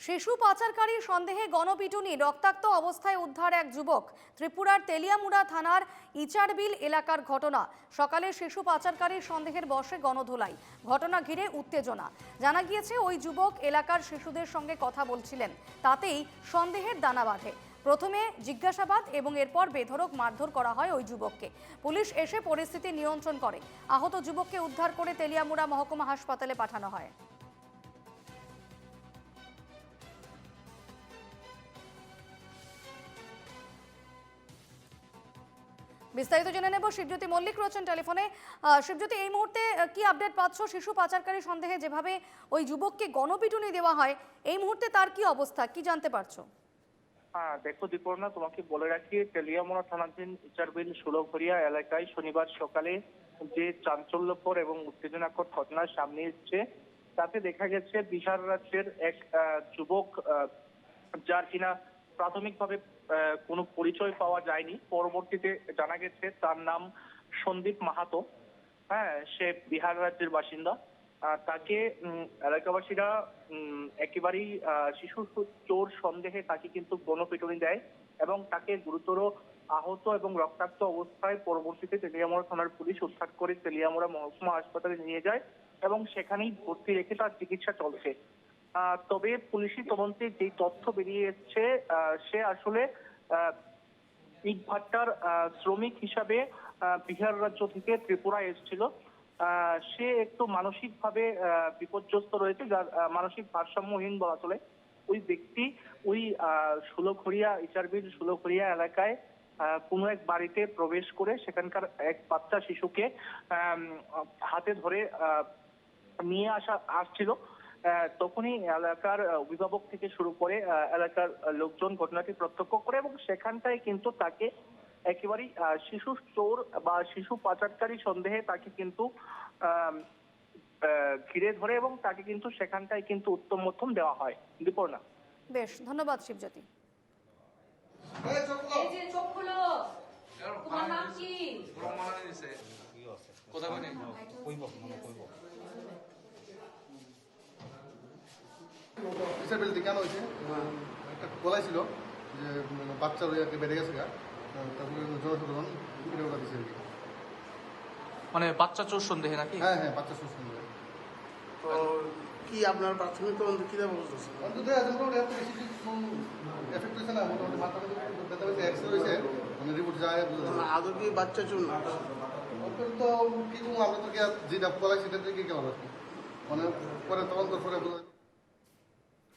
শিশু পাচারকারী সন্দেহে গণপিটুনি, রক্তাক্ত অবস্থায় উদ্ধার এক যুবক, ত্রিপুরার তেলিয়ামুড়া থানার ইচারবিল এলাকার ঘটনা। সকালে শিশু পাচারকারীর সন্দেহের বশে গণধোলাই, ঘটনা ঘিরে উত্তেজনা। জানা গিয়েছে, ওই যুবক এলাকার শিশুদের সঙ্গে কথা বলছিলেন। তাতেই সন্দেহের দানা বাঁধে। প্রথমে জিজ্ঞাসাবাদ এবং এরপর বেধড়ক মারধর করা হয় ওই যুবককে। পুলিশ এসে পরিস্থিতি নিয়ন্ত্রণ করে। আহত যুবককে উদ্ধার করে তেলিয়ামুড়া মহকুমা হাসপাতালে পাঠানো হয়। বিস্তারিত জেনে নেব। শিবজ্যোতি মল্লিক রয়েছেন টেলিফোনে। শিবজ্যোতি, এই মুহূর্তে কি আপডেট পাচ্ছ? শিশু পাচারকারী সন্দেহে যেভাবে ওই যুবককে গণপিটুনি দেওয়া হয়, এই মুহূর্তে তার কি অবস্থা? কি জানতে পারছ? হ্যাঁ দেখো দীপর্ণা, তোমাকে বলে রাখি, তেলিয়ামোড়া থানাধীন ইচারবিল ষোলঘরিয়া এলাকায় শনিবার সকালে যে চাঞ্চল্যকর এবং উত্তেজনাকর ঘটনা সামনে এসছে, তাতে দেখা গেছে বিহার রাজ্যের এক যুবক যার কিনা প্রাথমিকভাবে কোনো পরিচয় পাওয়া যায়নি। পরবর্তীতে জানা গেছে তার নাম সন্দীপ মাহাতো। হ্যাঁ সে বিহার রাজ্যের বাসিন্দা। তাকে এলাকাবাসীরা একেবারেই শিশু চোর সন্দেহে তাকে কিন্তু গণপিটুনি দেয় এবং তাকে গুরুতর আহত এবং রক্তাক্ত অবস্থায় পরবর্তীতে তেলিয়ামোড়া থানার পুলিশ উদ্ধার করে তেলিয়ামোড়া মহকুমা হাসপাতালে নিয়ে যায় এবং সেখানেই ভর্তি রেখে তার চিকিৎসা চলছে। তবে পুলিশি তদন্তে যেই তথ্য বেরিয়ে এসছে সে আসলে ইট ভাট্টার শ্রমিক হিসাবে বিহার রাজ্য থেকে ত্রিপুরা এসেছিল। সে একটু মানসিকভাবে বিপর্যস্ত রয়েছে, যার মানসিক ভারসাম্যহীন বলা চলে। ওই ব্যক্তি ওই ষোলখড়িয়া, ইচারবিল ষোলখড়িয়া এলাকায় কোনো এক বাড়িতে প্রবেশ করে সেখানকার এক বাচ্চা শিশুকে হাতে ধরে নিয়ে আসা, আসছিল। তখনই এলাকার অভিভাবক থেকে শুরু করে এলাকার লোকজন ঘটনাটি প্রত্যক্ষ করে এবং সেখানটায় কিন্তু তাকে একেবারেই শিশু চোর বা শিশু পাচারকারী সন্দেহে তাকে কিন্তু ঘিরে ধরে এবং তাকে কিন্তু সেখানটায় কিন্তু উত্তম মধ্যম দেওয়া হয়। দীপর্ণা। বেশ ধন্যবাদ শিবজ্যোতি। তোমার নাম কি? ডিসেবিলিটি কেন হয়েছে? একটা বলাই ছিল যে মানে বাচ্চার ওই একটা বেড়ে গেছে গা। তারপরে জনসাধারণ ফিরে ওটা দিছে আর কি। মানে বাচ্চা চোর সন্দেহে নাকি? হ্যাঁ হ্যাঁ বাচ্চা চোর যায় তো কি আপনার প্রাথমিক তদন্ত কীভাবে বুঝতেছেন অন্তত এখন তো এত বেশি কিছু এফেক্ট হয়েছে না মোটামুটি মাথা ব্যথা হয়েছে এক্সরে হয়েছে মানে রিপোর্ট যায় আদৌ কি বাচ্চা চুন না? তো কিছু আমরা তো আর যেটা বলাই সেটা থেকে কি কেমন আর কি মানে পরে তদন্ত করে বোঝা।